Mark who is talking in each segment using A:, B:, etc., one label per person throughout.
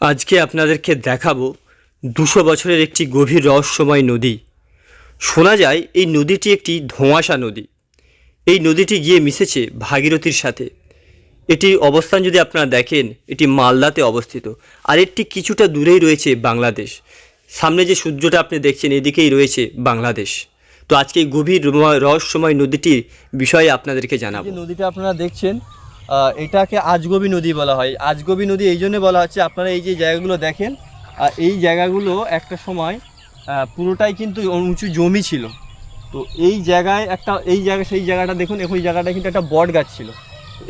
A: আজকে আপনাদেরকে দেখাবো দুশো বছরের একটি গভীর রহস্যময় নদী। শোনা যায়, এই নদীটি একটি ধোঁয়াশা নদী। এই নদীটি গিয়ে মিশেছে ভাগীরথীর সাথে। এটির অবস্থান যদি আপনারা দেখেন, এটি মালদাতে অবস্থিত। আর এটি কিছুটা দূরেই রয়েছে বাংলাদেশ। সামনে যে সূর্যটা আপনি দেখছেন, এদিকেই রয়েছে বাংলাদেশ। তো আজকে গভীর রহস্যময় নদীটির বিষয়ে আপনাদেরকে জানাব।
B: নদীটা আপনারা দেখছেন এটাকে আজগবি নদী বলা হয়। আজগবি নদী এই জন্য বলা হচ্ছে, আপনারা এই যে জায়গাগুলো দেখেন, আর এই জায়গাগুলো একটা সময় পুরোটাই কিন্তু উঁচু জমি ছিল। তো এই জায়গায় একটা, এই জায়গা, সেই জায়গাটা দেখুন ওই জায়গাটা কিন্তু একটা বট গাছ ছিল।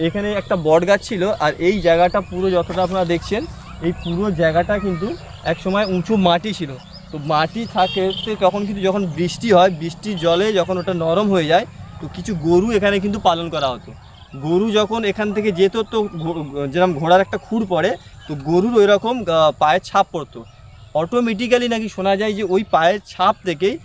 B: এখানে একটা বট গাছ ছিল, আর এই জায়গাটা পুরো যতটা আপনারা দেখছেন, এই পুরো জায়গাটা কিন্তু এক সময় উঁচু মাটি ছিল। তো মাটি থাকে তখন কিন্তু যখন বৃষ্টি হয়, বৃষ্টির জলে যখন ওটা নরম হয়ে যায়, তো কিছু গরু এখানে কিন্তু পালন করা হতো। গরু যখন এখান থেকে যেত, তো যেরকম ঘোড়ার একটা খুর পড়ে, তো গরুর ওই রকম পায়ের ছাপ পড়তো। অটোমেটিক্যালি নাকি শোনা যায় যে ওই পায়ের ছাপ থেকেই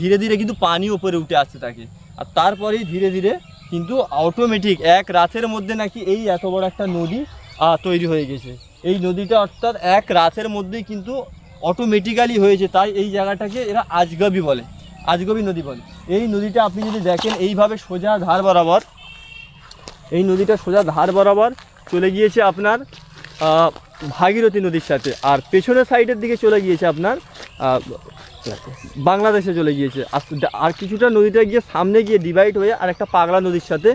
B: ধীরে ধীরে কিন্তু পানি ওপরে উঠে আসতে থাকে। আর তারপরেই ধীরে ধীরে কিন্তু অটোমেটিক এক রাতের মধ্যে নাকি এই এত বড় একটা নদী তৈরি হয়ে গেছে। এই নদীটা অর্থাৎ এক রাতের মধ্যেই কিন্তু অটোমেটিক্যালি হয়েছে। তাই এই জায়গাটাকে এরা আজগবি বলে, আজগবি নদী বলে। এই নদীটা আপনি যদি দেখেন, এইভাবে সোজা ধার বরাবর এই নদীটা সোজা ধার বরাবর চলে গিয়েছে আপনার ভাগীরথী নদীর সাথে। আর পেছনের সাইডের দিকে চলে গিয়েছে আপনার বাংলাদেশে চলে গিয়েছে। আর কিছুটা নদীটা গিয়ে সামনে গিয়ে ডিভাইড হয়ে আর একটা পাগলা নদীর সাথে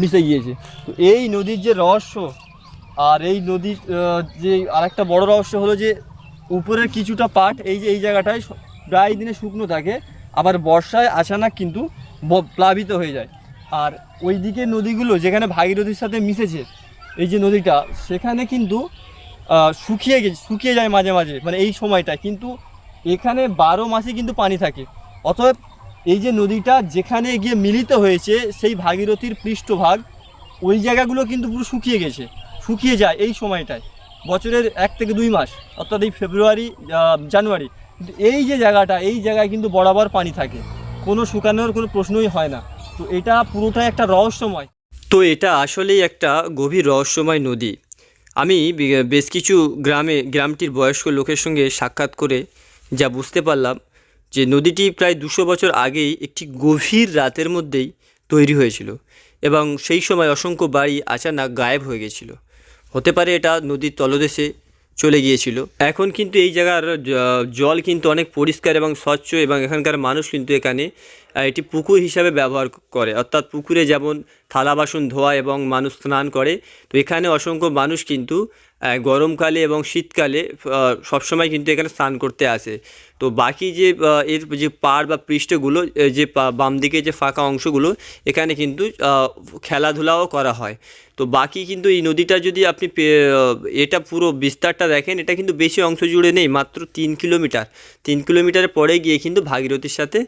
B: মিশে গিয়েছে। তো এই নদীর যে রহস্য, আর এই নদীর যে আরেকটা বড় রহস্য হলো যে উপরের কিছুটা পাট, এই যে, এই জায়গাটায় প্রায় দিনে শুকনো থাকে, আবার বর্ষায় আচানক কিন্তু প্লাবিত হয়ে যায়। আর ওই দিকে নদীগুলো যেখানে ভাগীরথীর সাথে মিশেছে, এই যে নদীটা, সেখানে কিন্তু শুকিয়ে গেছে, শুকিয়ে যায় মাঝে মাঝে মানে এই সময়টা। কিন্তু এখানে বারো মাসে কিন্তু পানি থাকে। অতএব এই যে নদীটা যেখানে গিয়ে মিলিত হয়েছে, সেই ভাগীরথীর পৃষ্ঠভাগ, ওই জায়গাগুলো কিন্তু পুরো শুকিয়ে গেছে, শুকিয়ে যায় এই সময়টায়। বছরের এক থেকে দুই মাস, অর্থাৎ এই ফেব্রুয়ারি জানুয়ারি। এই যে জায়গাটা, এই জায়গায় কিন্তু বরাবর পানি থাকে। কোনো শুকানোর কোনো প্রশ্নই হয় না। তো এটা পুরোটাই একটা রহস্যময়।
A: তো এটা আসলেই একটা গভীর রহস্যময় নদী। আমি বেশ কিছু গ্রামে, গ্রামটির বয়স্ক লোকের সঙ্গে সাক্ষাৎ করে যা বুঝতে পারলাম যে নদীটি প্রায় দুশো বছর আগেই একটি গভীর রাতের মধ্যেই তৈরি হয়েছিল এবং সেই সময় অসংখ্য বাড়ি আচানক গায়েব হয়ে গেছিল। হতে পারে এটা নদীর তলদেশে চলে গিয়েছিল। এখন কিন্তু এই জায়গার জল কিন্তু অনেক পরিষ্কার এবং স্বচ্ছ এবং এখানকার মানুষ কিন্তু এখানে এটি পুকুর হিসাবে ব্যবহার করে। অর্থাৎ পুকুরে যেমন থালা, বাসন, ধোয়া এবং মানুষ স্নান করে, তো এখানে অসংখ্য মানুষ কিন্তু গরমকালে এবং শীতকালে সবসময় কিন্তু এখানে স্নান করতে আসে। তো বাকি যে এর যে পাড় বা পৃষ্ঠগুলো যে বাম দিকে যে ফাঁকা অংশগুলো, এখানে কিন্তু খেলাধুলাও করা হয়। তো বাকি কিন্তু এই নদীটা যদি আপনি এটা পুরো বিস্তারটা দেখেন, এটা কিন্তু বেশি অংশ জুড়ে নেই, মাত্র তিন কিলোমিটার। তিন কিলোমিটার পরে গিয়ে কিন্তু ভাগীরথীর সাথে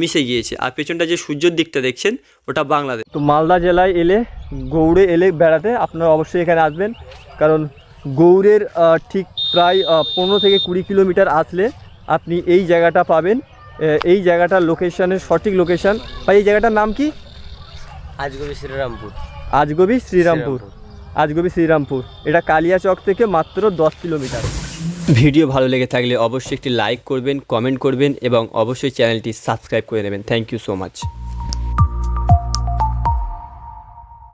A: মিশে গিয়েছে। আর পেছনটা যে সূর্যের দিকটা দেখছেন ওটা বাংলাদেশ।
B: তো মালদা জেলায় এলে গৌড়ে এলে বেড়াতে আপনারা অবশ্যই এখানে আসবেন। কারণ গৌড়ের ঠিক প্রায় পনেরো থেকে কুড়ি কিলোমিটার আসলে আপনি এই জায়গাটা পাবেন। এই জায়গাটার লোকেশনের সঠিক লোকেশন। বা এই জায়গাটার নাম কি?
C: আজগবি শ্রীরামপুর।
B: আজগবি শ্রীরামপুর।
C: শ্রীরামপুর।
B: আজগবি শ্রীরামপুর। এটা কালিয়াচক থেকে মাত্র দশ কিলোমিটার।
A: ভিডিও ভালো লেগে থাকলে অবশ্যই একটি লাইক করবেন, কমেন্ট করবেন এবং অবশ্যই চ্যানেলটি সাবস্ক্রাইব করে নেবেন। Thank you so much